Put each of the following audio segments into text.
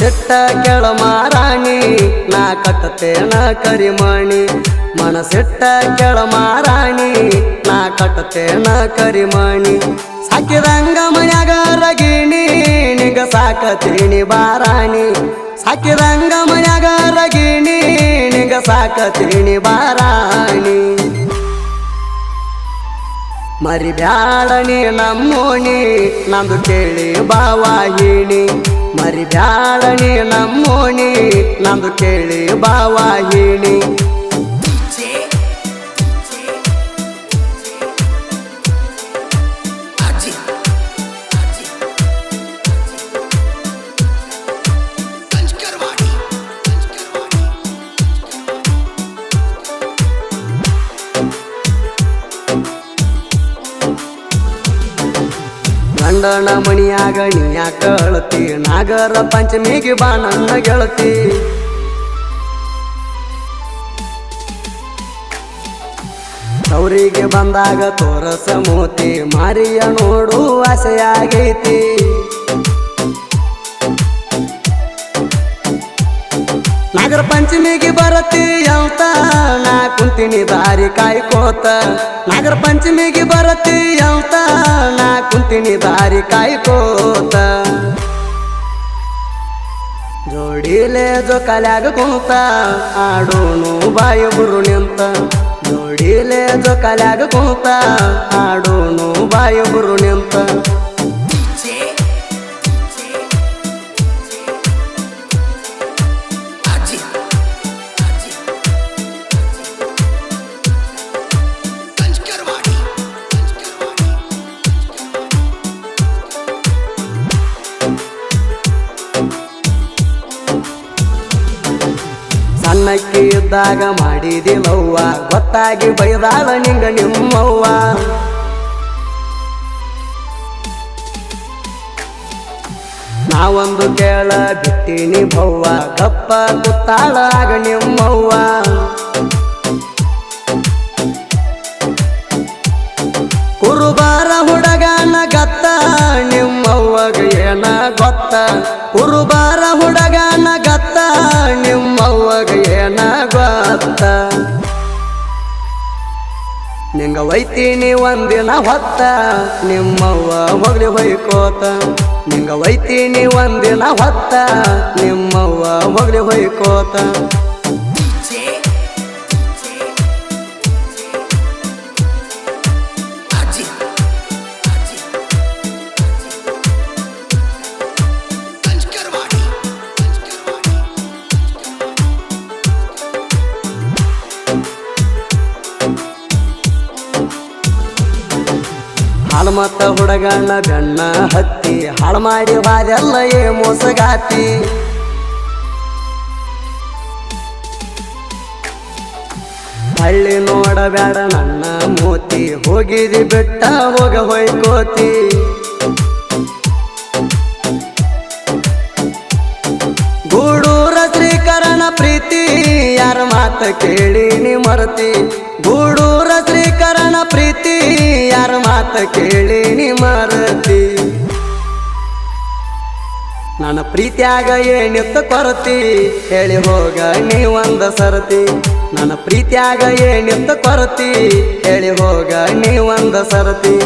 ಮನಸಿಟ್ಟ ಕೆಳ ಮಾರಾಣಿ, ನಾ ಕಟ್ಟತೇನ ಕರಿಮಣಿ. ಮನಸಿಟ್ಟ ಕೆಳ ಮಾರಾಣಿ, ನಾ ಕಟ್ಟತೇನ ಕರಿಮಣಿ. ಸಾಕಿದಂಗ ಮನ್ಯಾಗ ರಗಿಣಿ, ನಿಗ ಸಾಕತೀನಿ ಬಾರಾಣಿ. ಸಾಕಿದಂಗ ಮನ್ಯಾಗ ರಗಿಣಿ, ನಿಗ ಸಾಕತೀನಿ ಬಾರಾಣಿ. ಮರಿ ಬ್ಯಾಡಣಿ ನಮ್ಮೋಣಿ, ನಂದು ಕೇಳಿ ಬಾವಾಹಿಣಿ. ಮರಿ ಬ್ಯಾಡಣಿ ನಮ್ಮೋಣಿ ನಂದು ಕೇಳಿ ಬಾವಾಹಿಣಿ ಗಂಡನ ಮಣಿಯಾಗ ನೀಯ ಕಳತಿ ನಾಗರ ಪಂಚಮಿಗೆ ಬಾ ನನ್ನ ಗೆಳತಿ. ಅವರಿಗೆ ಬಂದಾಗ ತೋರಸ ಮೋತಿ, ಮಾರಿಯ ನೋಡು ಆಸೆಯಾಗೈತಿ. ನಾಗರ ಪಂಚಮಿಗೆ ಬರತಿ ಅಂತ ನಾ ಕುಂತಿನಿ ದಾರಿ ಕಾಯ್ಕೋತ. ನಾಗರ ಪಂಚಮಿಗೆ ಬರತಿ ಅಂತ ಕುಂತಿನಿ ದಾರಿ ಕಾಯ್ಕೋತ. ಜೋಡಿಲೆ ಜೋಕಾಲ್ಯಾಗ ಕುಂತ ಆಡೋನು ಬುರು ನಿಂತ. ಜೋಡಿಲೆ ಜೋಕಾಲ್ಯಾಗ ಕುಂತ ಆಡೋನು ಬುರು ನಿಂತ. ಇದ್ದಾಗ ಮಾಡಿದಿಲ್ಲವ್ವ ಗೊತ್ತಾಗಿ ಬೈದಾಳ ನಿಂಗ ನಿಮ್ಮವ್ವ. ನಾವೊಂದು ಕೇಳ ಬಿಟ್ಟಿನಿ ಭವ್ವ ಕಪ್ಪ ಕುತ್ತಾಳ ಆಗ ನಿಮ್ಮವ್ವ. ಕುರುಬಾರ ಹುಡಗನ ಗತ್ತ ನಿಮ್ಮವ್ವಗ ಏನ ಗೊತ್ತ? ಕುರುಬಾರ ಏನ ಗೊತ್ತ ನಿಂಗ ಒಯ್ತೀನಿ ಒಂದಿನ ಹೊತ್ತ, ನಿಮ್ಮವ್ವ ಹೋಗ್ಲಿ ಹೊಯ್ಕೋತ. ನಿಂಗ ಒಯ್ತೀನಿ ಒಂದಿನ ಹೊತ್ತ, ನಿಮ್ಮವ್ವ ಹೋಗ್ಲಿ ಹೊಯ್ಕೋತ. ಮತ್ತ ಹುಡಗಣ್ಣ ಬೆಣ್ಣ ಹತ್ತಿ ಹಾಳು ಮಾಡಿ ಬಾರೆಲ್ಲ ಏ ಮೋಸಗಾತಿ. ಹಳ್ಳಿ ನೋಡಬೇಡ ನನ್ನ ಮೂತಿ, ಹೋಗಿದಿ ಬೆಟ್ಟ, ಹೋಗ ಹೋಯ್ಕೋತಿ. ಗೂಡೂರ ಶ್ರೀಕರಣ ಪ್ರೀತಿ, ಯಾರ ಮಾತ ಕೇಳಿ ನೀ ಮರತಿ. ಯಾರ ಮಾರತಿ ಕೇಳಿ ನೀ ಮರತಿ. ನನ್ನ ಪ್ರೀತಿಯಾಗ ಏನಿತ್ತ ಕೊರತಿ? ಹೇಳಿ ಹೋಗ ನೀ ಒಂದ ಸರತಿ. ನನ್ನ ಪ್ರೀತಿಯಾಗ ಏನಿತ್ತ ಕೊರತಿ? ಹೇಳಿ ಹೋಗ ನೀ ಒಂದ ಸರತಿ.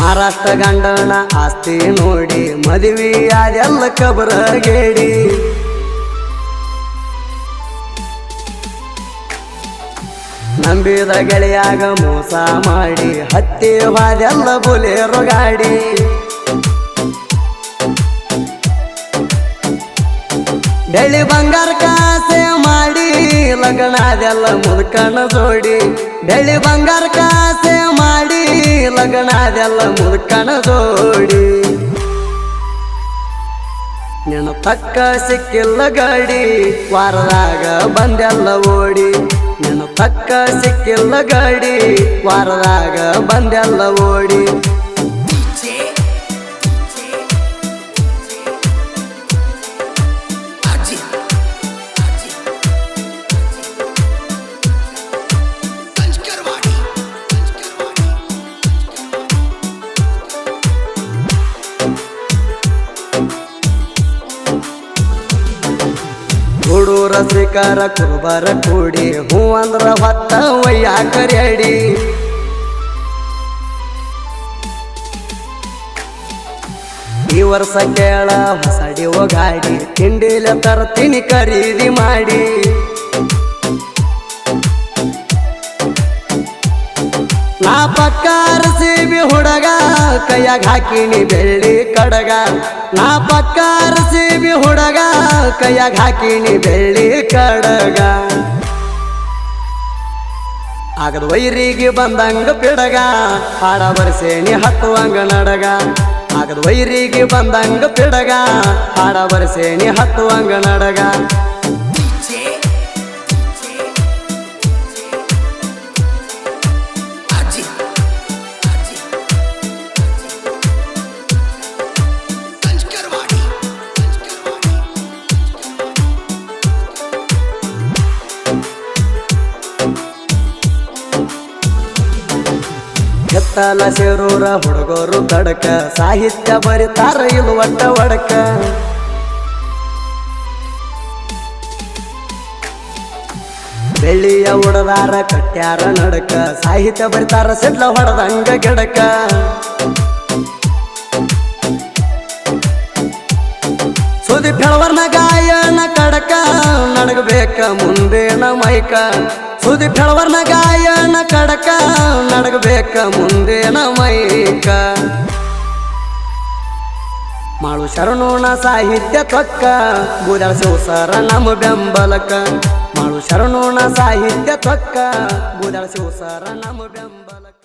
ಮಹಾರಾಷ್ಟ್ರ ಗಂಡನ ಆಸ್ತಿ ನೋಡಿ, ಮದುವೆ ಅದೆಲ್ಲ ಕಬರಗೇಡಿ ನಂಬಿದ ಗೆಳೆಯಾಗ ಮೋಸ ಮಾಡಿ ಹತ್ತಿ ಬಾದೆಲ್ಲ ಬುಲೇರು ಗಾಡಿ ಬೆಳ್ಳಿ ಬಂಗಾರ ಕಾಸೆ ಮಾಡಿ ಲಗ್ನದೆಲ್ಲ ಮುದುಕನ ಜೋಡಿ. ಬೆಳ್ಳಿ ಬಂಗಾರ ಕಾಸೆ ಲಗ್ನದೆಲ್ಲ ಮುದುಕಣ ದೋಡಿ ನಿನ್ನ ತಕ್ಕ ಸಿಕ್ಕಿಲ್ಲ ಗಾಡಿ, ವಾರದಾಗ ಬಂದೆಲ್ಲ ಓಡಿ. ನಿನ್ನ ತಕ್ಕ ಸಿಕ್ಕಿಲ್ಲ ಗಾಡಿ, ವಾರದಾಗ ಬಂದೆಲ್ಲ ಓಡಿ. ಹುಡೂರ ಶ್ರೀಕಾರ ಕುರುಬರ ಕೂಡಿ. ಹೂ ಅಂದ್ರ ಹೊತ್ತ ಕರೆಯಡಿ. ಈ ವರ್ಷ ಕೇಳ ಹೊಸಡಿ ಗಾಡಿ ತಿಂಡಿಲ ತರ್ತೀನಿ ಖರೀದಿ ಮಾಡಿ. ಪಕ್ಕಾರ ಸೀಬಿ ಹುಡಗ, ಕೈಯಾಗ ಹಾಕಿನಿ ಬೆಳ್ಳಿ ಕಡಗ. ನಾ ಪಕ್ಕಾರ ಸೀಬಿ ಹುಡಗ, ಕೈಯಾಗ ಹಾಕಿನಿ ಬೆಳ್ಳಿ ಕಡಗ. ಆಗದ ವೈರಿಗೆ ಬಂದಂಗ ಪಿಡಗ, ಹಾಡ ಬರ್ಸೇನಿ ಹತ್ತುವಂಗ ನಡಗ. ಆಗದ ವೈರಿಗೆ ಬಂದಂಗ ಪಿಡಗ, ಹಾಡ ಬರ್ಸೇನಿ ಹತ್ತುವಂಗ ನಡಗ. ಎತ್ತಲ ಸೇರೂರ ಹುಡುಗರು ತಡಕ. ಸಾಹಿತ್ಯ ಬರಿತಾರ ಇದು ಒಟ್ಟ ಒಡಕ. ಬೆಳ್ಳಿಯ ಉಡದಾರ ಕಟ್ಟ್ಯಾರ ನಡಕ. ಸಾಹಿತ್ಯ ಬರಿತಾರ ಸಿಡ್ಲ ಹೊಡೆದಂಗ ಗಿಡಕ. ಸುದೀಪ್ ಹೇಳವರ್ನ ಗಾಯನ ಕಡಕ. ನಡಗಬೇಕ ಮುಂದೇನ ಮೈಕ. ಸುದಿ ಫೆಳವರ್ನ ಗಾಯನ ಕಡಕ, ನಡಗಬೇಕ ಮುಂದೇನ ಮೈಕ ಮಾಡು ಶರಣೋಣ ಸಾಹಿತ್ಯ ತೊಕ್ಕ, ಬೂದಾಳ ಶಿವಸರ ನಮ್ಮ ಬೆಂಬಲಕ ಮಾಡು ಶರಣೋಣ ಸಾಹಿತ್ಯ ತೊಕ್ಕ, ಬೂದಾಳ ಶಿವಸರ ನಮ್ಮ ಬೆಂಬಲಕ